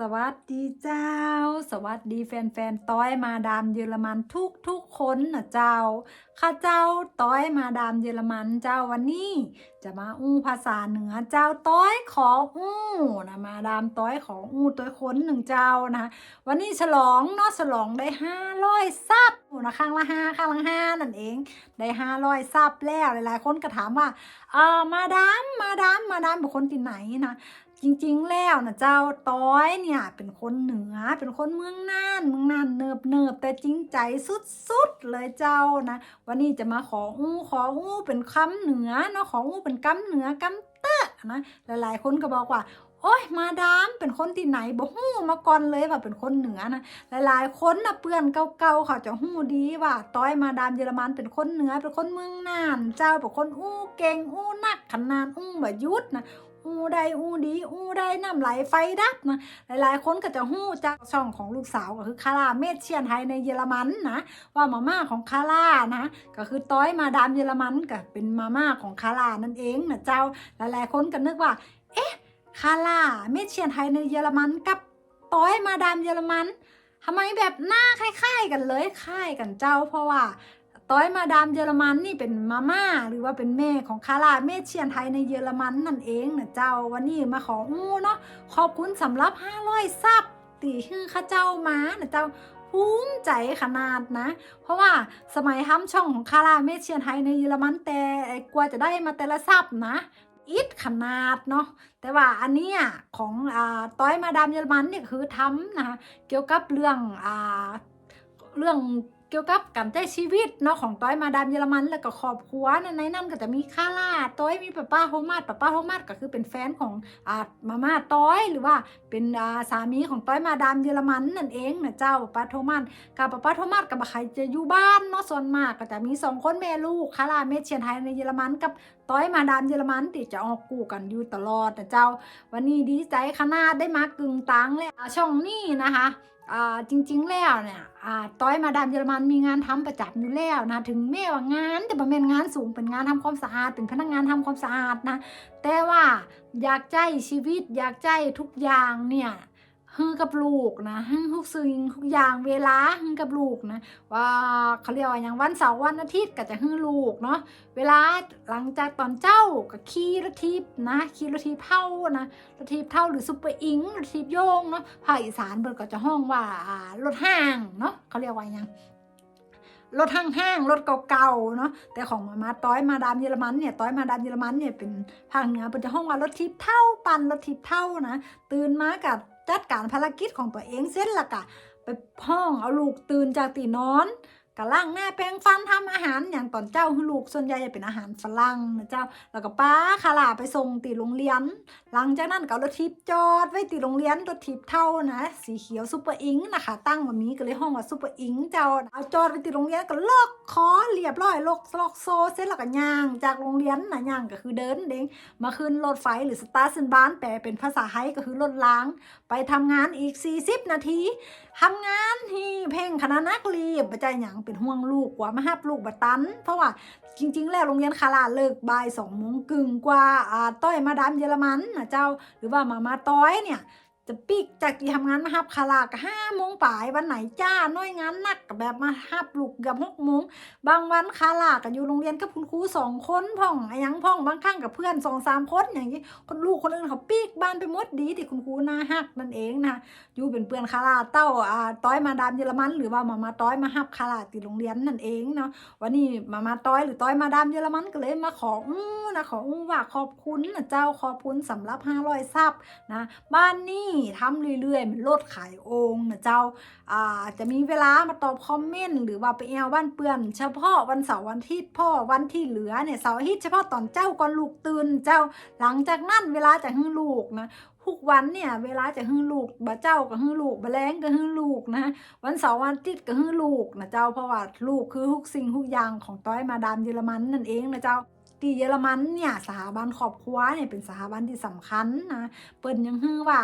สวัสดีเจ้า สวัสดีแฟนๆต้อยมาดามเยอรมันทุกทุกๆคนนะเจ้า ข้าเจ้าต้อยมาดามเยอรมันเจ้าวันนี้ จะมาอู้ภาษาเหนือเจ้าต้อยขออู้นะมาดามต้อยขออู้ตัวคนหนึ่งเจ้านะวันนี้ฉลองเนาะฉลองได้ห้าร้อยซับนะข้างละห้าข้างละห้านั่นเองได้ห้าร้อยซับแล้วหลายๆ คนก็ถามว่าเออมาดามมาดามมาดามเป็นคนที่ไหนนะ จริงๆแล้วนะเจ้าต้อยเนี่ยเป็นคนเหนือเป็นคนเมืองน่านเมืองน่านเนิบเนิบแต่จริงใจสุดๆเลยเจ้านะวันนี้จะมาขออู้ขออู้เป็นคำเหนือเนาะขออู้เป็นกำเหนือกำเตอะนะหลายๆคนก็บอกว่าโอ้ยมาดามเป็นคนที่ไหนบ่ฮู้มาก่อนเลยว่าเป็นคนเหนือนะหลายๆคนนะเพื่อนเก่าๆเขาจะฮู้ดีว่าต้อยมาดามเยอรมันเป็นคนเหนือเป็นคนเมืองน่าน เจ้าเป็นคนอู้เก่งอู้นักขนาดอู้บ่ยุดนะ อูได้อูดีอูได้น้ำไหลไฟดับนะหลายๆ คนก็จะหู้จากช่องของลูกสาวก็คือคาร่าเมดเชียนไทยในเยอรมันนะว่ามาม่าของคาร่านะก็คือต้อยมาดามเยอรมันก็เป็นมาม่าของคาร่านั่นเองนะเจ้าหลายๆ คนก็นึกว่า เอ๊ะคาร่าเมดเชียนไทยในเยอรมันกับต้อยมาดามเยอรมันทำไมแบบหน้าคล้ายๆกันเลยคล้ายกันเจ้า เพราะว่า ต้อยมาดามเยอรมันนี่เป็นมาม่าหรือว่าเป็นแม่ของคาราเมเชียนไทยในเยอรมันนั่นเองนะเจ้าวันนี้มาขออู้เนาะขอบคุณสำหรับ500ซับตีฮือข้าเจ้ามานะเจ้าภูมิใจขนาดนะ เพราะว่าสมัยทำช่องของคาราเมเชียนไทยในเยอรมันแต่กว่าจะได้มาแต่ละซับนะอิดขนาดเนาะแต่ว่าอันเนี้ยของอต้อยมาดามเยอรมันเนี่ยคือทำนะคะเกี่ยวกับเรื่องอเรื่อง เกี่ยวกับการใช้ชีวิตเนาะของต้อยมาดามเยอรมันแล้วก็ครอบครัวในในนั้นก็จะมีคาร่าต้อยมีป้าป้าโฮมาดป้าป้าโฮมาดก็คือเป็นแฟนของอ่ามาม่าต้อยหรือว่าเป็นอ่าสามีของต้อยมาดามเยอรมันนั่นเองนะเจ้าป้าป้าโทมัสกับป้าป้าโทมัสกับใครจะอยู่บ้านเนาะส่วนมากก็จะมีสองคนแม่ลูกคาร่าเมดเชียนไทยในเยอรมันกับต้อยมาดามเยอรมันที่จะออกกูกันอยู่ตลอดนะเจ้า วันนี้ดีใจขนาดได้มากึ่งตังเลยช่องนี้นะคะ จริงๆแล้วเนี่ยต้อยมาดามเยอรมันมีงานทำประจำอยู่แล้วนะถึงแม้ว่างานแต่บ่แม่นงานสูงเป็นงานทำความสะอาดเป็นพนักงานทำความสะอาดนะแต่ว่าอยากใจชีวิตอยากใจทุกอย่างเนี่ย ฮือกับลูกนะฮือทุกสิ่งทุกอย่างเวลาฮือกับลูกนะว่าเขาเรียกว่าอย่างวันเสาร์วันอาทิตย์ก็จะฮือลูกเนาะเวลาหลังจากตอนเจ้าก็ขี่รถทิพนะขี่รถทิพเท่านะรถทีบเท่าหรือซุปเปอร์อิงรถทีบโยงเนาะภาคอีสานเบิร์ก็จะห้องว่ารถห้างเนาะเขาเรียกว่าหยังรถห้างห้างรถเก่าๆเนาะแต่ของมามาต้อยมาดามเยอรมันเนี่ยต้อยมาดามเยอรมันเนี่ยเป็นภาคเหนือเป็นจะห้องว่ารถทีบเท่าปันรถทีบเท่านะตื่นมากับ จัดการภารกิจของตัวเองเสร็จละกะ ไปพ้องเอาลูกตื่นจากตีนอน กะล่างหน้าแปรงฟันทำอาหารอย่างตอนเจ้าคือลูกส่วนใหญ่จะเป็นอาหารฝรั่งนะเจ้า แล้วก็ป้าคาลาไปส่งตีโรงเรียน หลังจากนั้นก็รถทิพจอดไว้ตีโรงเรียนรถทิพเท่านะ สีเขียวซูเปอร์อิงนะคะ ตั้งแบบนี้ก็เลยห้องว่าซูเปอร์อิงเจ้าเอาจอดไว้ตีโรงเรียนก็ลอกคอเรียบร้อยลอกลอกโซเสร็จแล้วก็ย่าง จากโรงเรียนนะย่างก็คือเดินเด้งมาขึ้นรถไฟหรือสตาร์ซินบ้านแปลเป็นภาษาไทยก็คือรถล้าง ไปทำงานอีก 40 นาที ทำงานที่เพ่งคณะนักเรียนประจายหยังเป็นห่วงลูกกว่ามาหับลูกบัตัน เพราะว่าจริง ๆ แล้วโรงเรียนคาราเลิกบ่ายสองโมงกึ่งกว่าอ่าต้อยมาดามเยอรมันนะเจ้าหรือว่ามามาต้อยเนี่ย จะปิกจากที่ทำงานมาฮับคาราก็ห้าโมงป่ายวันไหนจ้าน้อยงานหนักกับแบบมาฮับลูกกับหกโมงบางวันคาราก็อยู่โรงเรียนกับคุณครูสองคนพ่องอยังพ่องบางครั้งกับเพื่อนสองสามคนอย่างนี้คนลูกคนอื่นเขาปีกบ้านไปหมดดีที่คุณครูน่าฮักนั่นเองนะอยู่เป็นเพื่อนคาราเต้าอ่าต้อยมาดามเยอรมัน หรือว่ามามาต้อยมาฮับคาราติโรงเรียนนั่นเองเนาะวันนี้มามาต้อยหรือต้อยมาดามเยอรมันก็เลยมาขออู้นะขออู้ว่าขอบคุณนะเจ้าขอบคุณสำหรับ500ซับนะบ้านนี่ทำเรื่อยๆ มันลดขายองนะเจ้าอ่าจะมีเวลามาตอบคอมเมนต์หรือว่าไปแอวบ้านเปื่อน เฉพาะวันเสาร์วันอาทิตย์พ่อวันที่เหลือเนี่ยเสาร์อาทิตย์เฉพาะตอนเจ้าก่อนลูกตื่นเจ้าหลังจากนั้นเวลาจะให้ลูกนะทุกวันเนี่ยเวลาจะฮื้อลูกบ่เจ้าก็ฮื้อลูกบ่แรงก็ฮื้อลูกนะวันเสาร์วันอาทิตย์ก็ฮื้อลูกนะเจ้าเพราะว่าลูกคือทุกสิ่งทุกอย่างของต้อยมาดามเยอรมันนั่นเองนะเจ้าที่เยอรมันเนี่ยสถาบันครอบครัวเนี่ยเป็นสถาบันที่สำคัญนะเปิ้นยังฮื้อว่า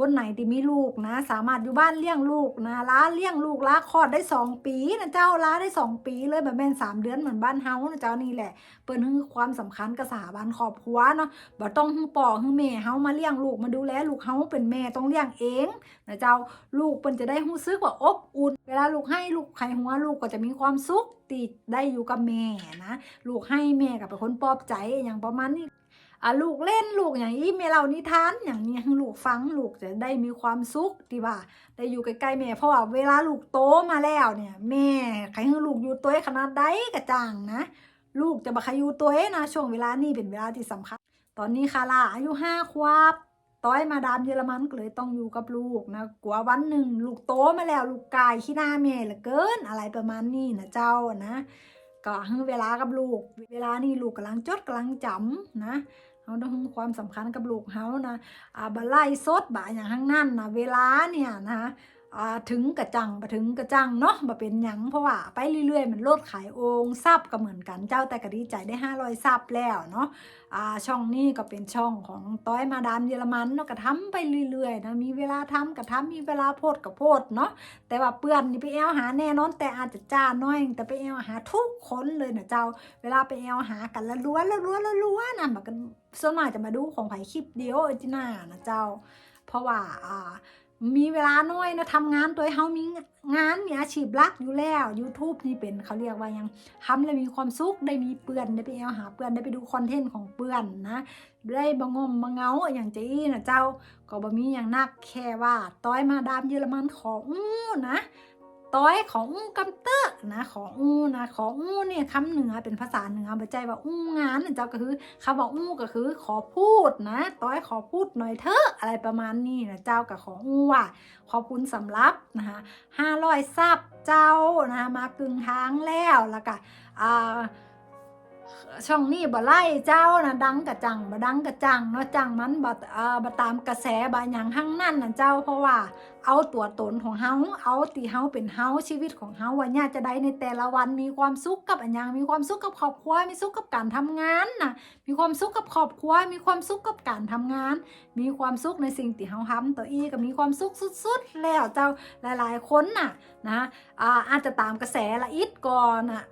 คนไหนที่มีลูกนะ สามารถอยู่บ้านเลี้ยงลูกนะล้าเลี้ยงลูกล้าคลอดได้สองปีนะเจ้าล้าได้สองปีเลยแบบแม่นสามเดือนเหมือนบ้านเฮานะเจ้านี่แหละ เปิ้นคือความสำคัญกับสถาบันครอบครัวเนาะบ่ต้องฮึป่อฮึแม่เฮามาเลี้ยงลูกมาดูแลลูกเฮาเป็นแม่ต้องเลี้ยงเองนะเจ้าลูกเปิ้นจะได้รู้สึกว่าอบอุ่น เวลาลูกให้ลูกไข่หัวลูกก็จะมีความสุขติดได้อยู่กับแม่นะลูกให้แม่ก็เป็นคนปลอบใจอย่างประมาณนี้ อะลูกเล่นลูกอย่างนี้แม่เรานิทานอย่างนี้ให้ลูกฟังลูกจะได้มีความสุขที่ว่าได้อยู่ใกล้ๆแม่เพราะว่าเวลาลูกโตมาแล้วเนี่ย แม่ใครให้ลูกอยู่ตัวขนาดใดกระจ่างนะ ลูกจะบักใคอยู่ตัวนะช่วงเวลานี้เป็นเวลาที่สำคัญ ตอนนี้คาร่าอายุห้าขวบต้อยมาดามเยอรมันก็เลยต้องอยู่กับลูกนะกลัววันหนึ่งลูกโตมาแล้วลูกกายขี้หน้าแม่เหลือเกินอะไรประมาณนี้นะเจ้านะก็ให้เวลากับลูก เวลานี่ลูกกำลังจดกำลังจำนะ เราต้องความสำคัญกับลูกเขานะอ่าบะไล่สดบะอย่างข้างนั่นนะเวลาเนี่ยนะคะ ถึงกระจังบะถึงกระจังเนาะบะเป็นหยังเพราะว่าไปเรื่อยๆ มันลดขายองซับก็เหมือนกันเจ้าแต่ก็ดีใจได้ 500ซับแล้วเนาะอ่าช่องนี้ก็เป็นช่องของต้อยมาดามเยอรมันเนาะก็ทำไปเรื่อยๆนะมีเวลาทำก็ทำมีเวลาโพดก็โพดเนาะแต่ว่าเปื่อนนี่ไปแอวหาแน่นอนแต่อาจจะจ้าน้อยแต่ไปแอวหาทุกคนเลยนะเจ้า เวลาไปแอวหากันแล้วล้วนแล้วล้วนแล้วล้วนนะมันก็ส่วนมากจะมาดูของไผ่คลิปเดียวจิน่านะเจ้า เพราะว่าอ่า มีเวลาน้อยนะทำงานตัวเฮามีงานมีอาชีพหลักอยู่แล้ว YouTube นี่เป็นเขาเรียกว่ายังทำแล้วมีความสุขได้มีเปื่อนได้ไปแอวหาเปื่อนได้ไปดูคอนเทนต์ของเปื่อนนะได้บงมบงเงาอย่างเจี้นะเจ้าก็บ่มีอย่างนักแค่ว่า ต้อยมาดามเยอรมันขออู้นะ ต้อยของอู้กำเตอะนะของอู้นะของอู้เนี่ยคำเหนือเป็นภาษาเหนือบ่ใจว่าอู้งานเจ้าก็คือคำว่าอู้ก็คือขอพูดนะต้อยขอพูดหน่อยเถอะอะไรประมาณนี้นะเจ้ากับของอู้ว่าขอบคุณสำหรับนะคะห้าร้อยซับเจ้านะคะมากึ่งทางแล้วแล้วก็อ่า ช่องนี้บ่ไล่เจ้านะดังกระจังบ่ดังกระจังเนาะจังมันบ่เอ่อบ่ตามกระแสบ่หยังทั้งนั้นน่ะเจ้าเพราะว่า เอาตัวตนของเฮาเอาตีเฮาเป็นเฮาชีวิตของเฮาว่าเนี่ยจะได้ในแต่ละวันมีความสุขกับอันหยังมีความสุขกับครอบครัวมีสุขกับการทำงานน่ะมีความสุขกับครอบครัวมีความสุขกับการทำงาน มีความสุขในสิ่งที่เฮาทำตัวอีก็มีความสุขสุดๆแล้วเจ้าหลาย ๆ คนน่ะนะอ่าอาจจะตามกระแสละอิดก่อนน่ะ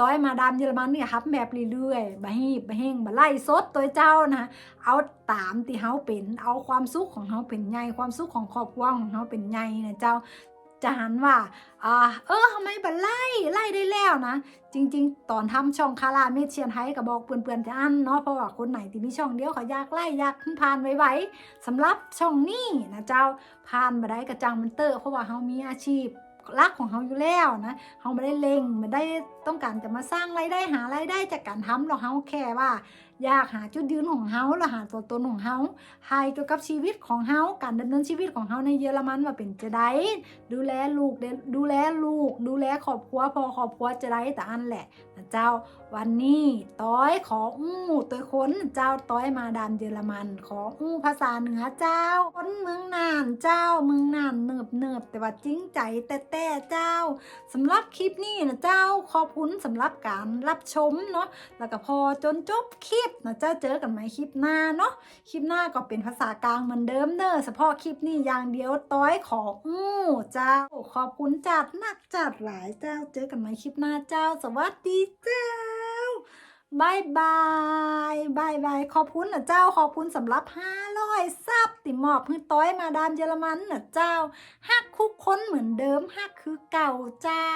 ต้อยมาดามเยอรมันเนี่ยครับแบบเรื่อยๆบะฮีบะเฮงบะไล่สดตัวเจ้านะเอาตามที่เฮาเป็นเอาความสุขของเฮาเป็นไงความสุขของครอบครัวของเฮาเป็นไงนะเจ้าจะหันว่าอ่าเออทำไมบะไล่ไล่ได้แล้วนะ จริง ๆ ตอนทำช่องคาราเมเชียนไทยก็บอกเปื่อนๆจะอันเนาะเพราะว่าคนไหนที่มีช่องเดียวเขาอยากไล่อยากผ่านไวๆสำหรับช่องนี้นะเจ้าผ่านมาได้กระจังมันเตอร์เพราะว่าเฮามีอาชีพ รักของเขาอยู่แล้วนะเขาไม่ได้เล็งไม่ได้ต้องการจะมาสร้างรายได้หารายได้จากการทำหรอกเขาแค่ว่า อยากหาจุดยืนของเขาแล้วหาตัวตนของเขาให้เกี่ยวกับชีวิตของเขาการดำเนินชีวิตของเขาในเยอรมันว่าเป็นจะได้ดูแลลูกดูแลลูก ดูแลครอบครัวพอครอบครัวจะได้แต่อันแหละนะเจ้าวันนี้ต้อยขออู้ตัวคนเจ้าต้อยมาดามเยอรมันขออู้ภาษาเหนือเจ้าคนเมืองน่านเจ้าเมืองน่านเนิบเนิบแต่ว่าจริงใจแต่แต่เจ้าสำหรับคลิปนี้นะเจ้าขอบคุณสำหรับการรับชมเนาะแล้วก็พอจนจบคลิปนะเจ้าเจอกันไหมคลิปหน้าเนาะคลิปหน้าก็เป็นภาษากลางเหมือนเดิมเนอะเฉพาะคลิปนี้อย่างเดียวต้อยขออู้เจ้า ขอบคุณจัดหนักจัดหลายเจ้าเจอกันไหมคลิปหน้าเจ้า สวัสดีเจ้าบายบายบายบายขอบคุณนะเจ้า ขอบคุณสำหรับ500ซับติมอบเพื่อต้อยมาดามเยอรมันนะเจ้าฮักคุกค้นเหมือนเดิมฮักคือเก่าเจ้า